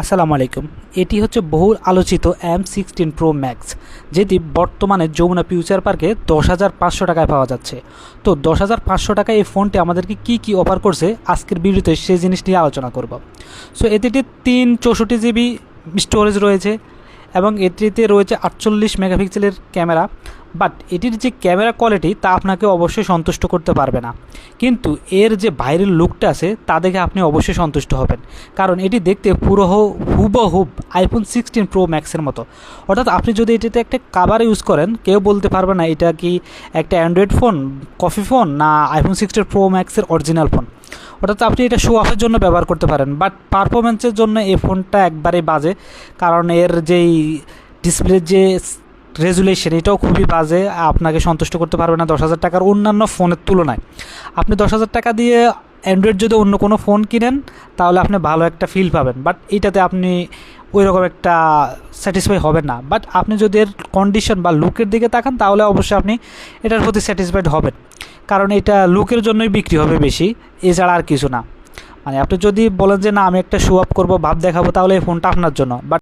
আসসালামু আলাইকুম। এটি হচ্ছে বহুল আলোচিত এম সিক্সটিন প্রো ম্যাক্স যেটি বর্তমানে যমুনা ফিউচার পার্কে দশ হাজার পাঁচশো টাকায় পাওয়া যাচ্ছে। তো দশ হাজার পাঁচশো টাকায় এই ফোনটি আমাদেরকে কী কী অফার করছে আজকের ভিডিওতে সেই জিনিস নিয়ে আলোচনা করব। সো এটিতে তিন চৌষট্টি জিবি স্টোরেজ রয়েছে এবং এটিতে রয়েছে আটচল্লিশ মেগাপিক্সেলের ক্যামেরা বাট এটির যে ক্যামেরা কোয়ালিটি তা আপনাকে অবশ্যই সন্তুষ্ট করতে পারবে না। কিন্তু এর যে বাইরের লুকটা আছে, তা দেখে আপনি অবশ্যই সন্তুষ্ট হবেন। কারণ এটি দেখতে পুরো হুবহুব আইফোন সিক্সটিন প্রো ম্যাক্সের মতো। অর্থাৎ আপনি যদি এটিতে একটা কাভার ইউজ করেন, কেউ বলতে পারবে না এটা কি একটা অ্যান্ড্রয়েড ফোন কফি ফোন না আইফোন সিক্সটিন প্রো ম্যাক্সের অরিজিনাল ফোন অর্থাৎ আপনি এটা শো অফের জন্য ব্যবহার করতে পারেন। বাট পারফরমেন্সের জন্য এই ফোনটা একবারেই বাজে। কারণ এর যেই ডিসপ্লের যে রেজুলেশন এটাও খুবই বাজে। আপনাকে সন্তুষ্ট করতে পারবে না দশ হাজার টাকার অন্যান্য ফোনের তুলনায়। আপনি দশ হাজার টাকা দিয়ে অ্যান্ড্রয়েড যদি অন্য কোনো ফোন কিনেন, তাহলে আপনি ভালো একটা ফিল পাবেন। বাট এটাতে আপনি ওই রকম একটা স্যাটিসফাই হবেন না। বাট আপনি যদি এর কন্ডিশন বা লুকের দিকে তাকান, তাহলে অবশ্যই আপনি এটার প্রতি স্যাটিসফাইড হবেন। কারণ এটা লুকের জন্যই বিক্রি হবে বেশি, এছাড়া আর কিছু না। মানে আপনি যদি বলেন যে, না, আমি একটা শো আপ করব, ভাব দেখাবো, তাহলে এই ফোনটা আপনার জন্য। বাট